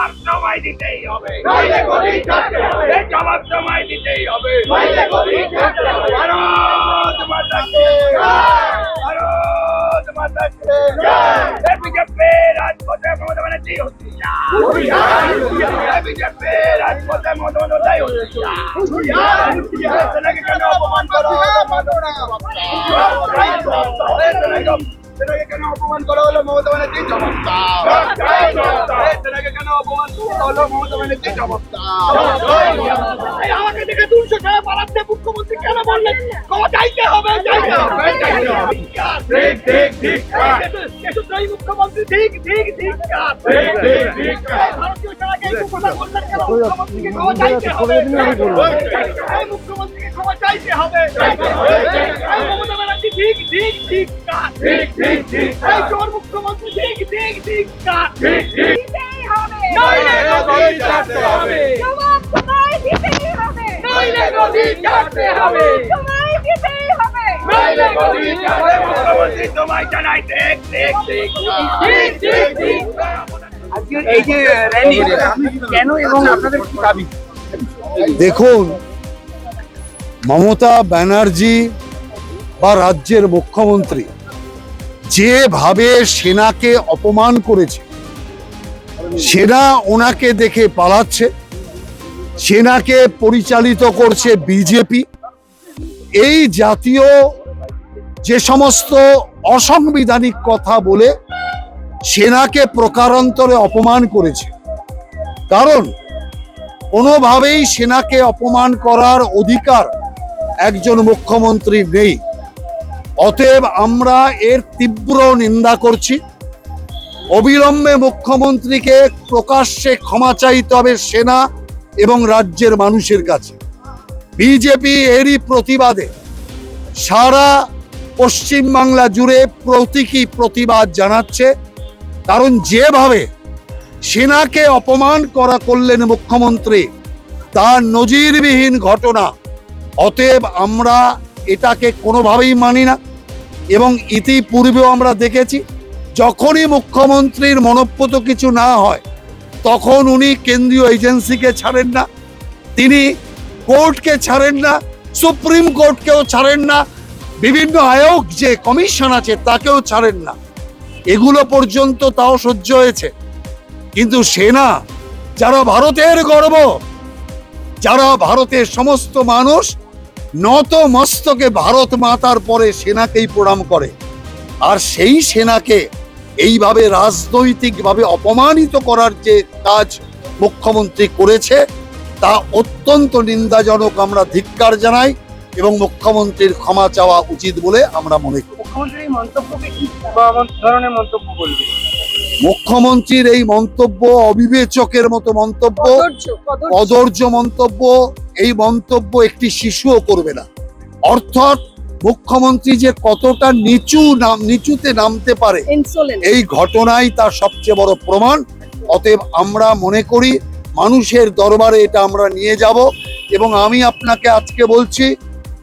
জবাব সময় দিতেই হবে। জবাব সময় দিতেই হবে। ভারত মাতা কি ভারত মাতা কি বিজেপি রাজপথে মমতা ব্যানার্জি রাজপথে মমতা সেনাকে কেন করা? সেনাকে কেন অপমান করা? হলো আমাকে দেখে দুশো টাকা পালাচ্ছে মুখ্যমন্ত্রী কেন বললেন ক্ষমা চাইতে হবে চাইতে হবে ঠিক ঠিক ঠিক দেশদ্রোহী মুখ্যমন্ত্রী ঠিক ঠিক ঠিক ঠিক ঠিক ঠিক ভারতীয় সেনাকে এই কথা বললেন কেন মুখ্যমন্ত্রীকে ক্ষমা চাইতে হবে মুখ্যমন্ত্রীকে ক্ষমা চাইতে হবে মমতা ব্যানার্জি ঠিক ঠিক ঠিক ঠিক ঠিক ঠিক এই চোর মুখ্যমন্ত্রী ঠিক ঠিক ঠিক ঠিক ঠিক গদি ছাড়তে হবে। তোমায় দিতেই হবে নইলে হবে। মুখ্যমন্ত্রী তোমায় জানাই দেখ দেখ দেখ ঠিক ঠিক ঠিক এই যে র্যালি কেন এবং আপনাদের কি দাবি দেখুন মমতা ব্যানার্জি বা রাজ্যের মুখ্যমন্ত্রী যেভাবে সেনাকে অপমান করেছে সেনা ওনাকে দেখে পালাচ্ছে সেনাকে পরিচালিত করছে বিজেপি। এই জাতীয় যে সমস্ত অসাংবিধানিক কথা বলে সেনাকে প্রকারান্তরে অপমান করেছে। কারণ কোনোভাবেই সেনাকে অপমান করার অধিকার একজন মুখ্যমন্ত্রী নেই। অতএব আমরা এর তীব্র নিন্দা করছি। অবিলম্বে মুখ্যমন্ত্রীকে প্রকাশ্যে ক্ষমা চাইতে হবে সেনা এবং রাজ্যের মানুষের কাছে। বিজেপি এরই প্রতিবাদে সারা পশ্চিমবাংলা জুড়ে প্রতীকী প্রতিবাদ জানাচ্ছে। কারণ যেভাবে সেনাকে অপমান করা করলেন মুখ্যমন্ত্রী, তার নজিরবিহীন ঘটনা, অতএব আমরা এটাকে কোনোভাবেই মানি না। এবং ইতিপূর্বেও আমরা দেখেছি, যখনই মুখ্যমন্ত্রীর মনপ্রত কিছু না হয় তখন উনি কেন্দ্রীয় এজেন্সিকে ছাড়েন না, তিনি কোর্টকে ছাড়েন না, সুপ্রিম কোর্টকেও ছাড়েন না, বিভিন্ন আয়োগ যে কমিশন আছে তাকেও ছাড়েন না। এগুলো পর্যন্ত তাও সহ্য হয়েছে। কিন্তু সেনা, যারা ভারতের গর্ব, যারা ভারতের সমস্ত মানুষ, নত মস্তকে ভারত মাতার পরে সেনাকেই প্রণাম করে। আর সেই সেনাকে এইভাবে রাজনৈতিকভাবে অপমানিত করার যে কাজ মুখ্যমন্ত্রী করেছে তা অত্যন্ত নিন্দাজনক আমরা ধিক্কার জানাই এবং মুখ্যমন্ত্রীর ক্ষমা চাওয়া উচিত বলে আমরা মনে করি। মুখ্যমন্ত্রীর এই মন্তব্য অবিবেচকের মতো মন্তব্য কদর্য মন্তব্য এই মন্তব্য একটি শিশুও করবে না। অর্থাৎ মুখ্যমন্ত্রী যে কতটা নিচু নাম নিচুতে নামতে পারে এই ঘটনাই তার সবচেয়ে বড় প্রমাণ। অতএব আমরা মনে করি মানুষের দরবারে এটা আমরা নিয়ে যাব এবং আমি আপনাকে আজকে বলছি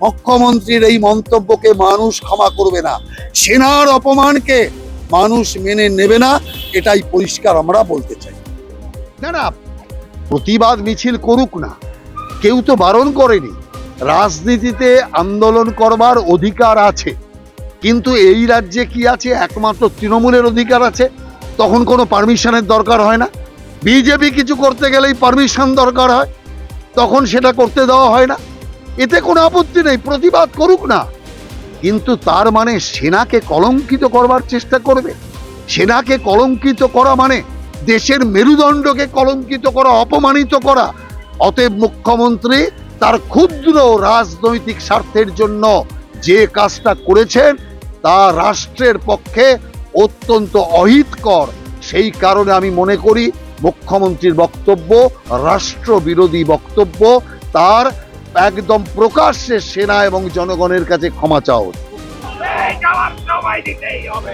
মুখ্যমন্ত্রীর এই মন্তব্যকে মানুষ ক্ষমা করবে না। সেনার অপমানকে মানুষ মেনে নেবে না এটাই পরিষ্কার আমরা বলতে চাই। না না প্রতিবাদ মিছিল করুক না। কেউ তো বারণ করেনি। রাজনীতিতে আন্দোলন করবার অধিকার আছে। কিন্তু এই রাজ্যে কি আছে? একমাত্র তৃণমূলের অধিকার আছে। তখন কোনো পারমিশনের দরকার হয় না। বিজেপি কিছু করতে গেলেই পারমিশন দরকার হয়। তখন সেটা করতে দেওয়া হয় না। এতে কোনো আপত্তি নেই, প্রতিবাদ করুক না। কিন্তু তার মানে সেনাকে কলঙ্কিত করবার চেষ্টা করবে। সেনাকে কলঙ্কিত করা মানে দেশের মেরুদণ্ডকে কলঙ্কিত করা, অপমানিত করা। অতএব মুখ্যমন্ত্রী তার ক্ষুদ্র রাজনৈতিক স্বার্থের জন্য যে কাজটা করেছেন তা রাষ্ট্রের পক্ষে অত্যন্ত অহিতকর। সেই কারণে আমি মনে করি মুখ্যমন্ত্রীর বক্তব্য রাষ্ট্রবিরোধী বক্তব্য তার একদম প্রকাশ্যে সেনা এবং জনগণের কাছে ক্ষমা চাওয়া উচিত। এই জবাব সময় দিতেই হবে।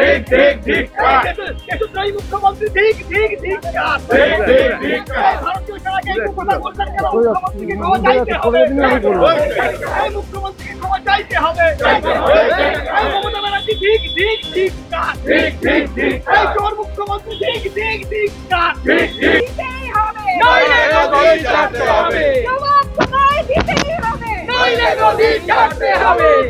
ঠিক, ঠিক, ঠিক। মুখ্যমন্ত্রী ঠিক ঠিক ঠিক। ঠিক, হবে মুখ্যমন্ত্রীকে ক্ষমা হবে মমতা ব্যানার্জি ঠিক মুখ্যমন্ত্রী ঠিক ঠিক ঠিক। ঠিক, ঠিক। নইলে হবে। নইলে নদী ছাড়তে হবে।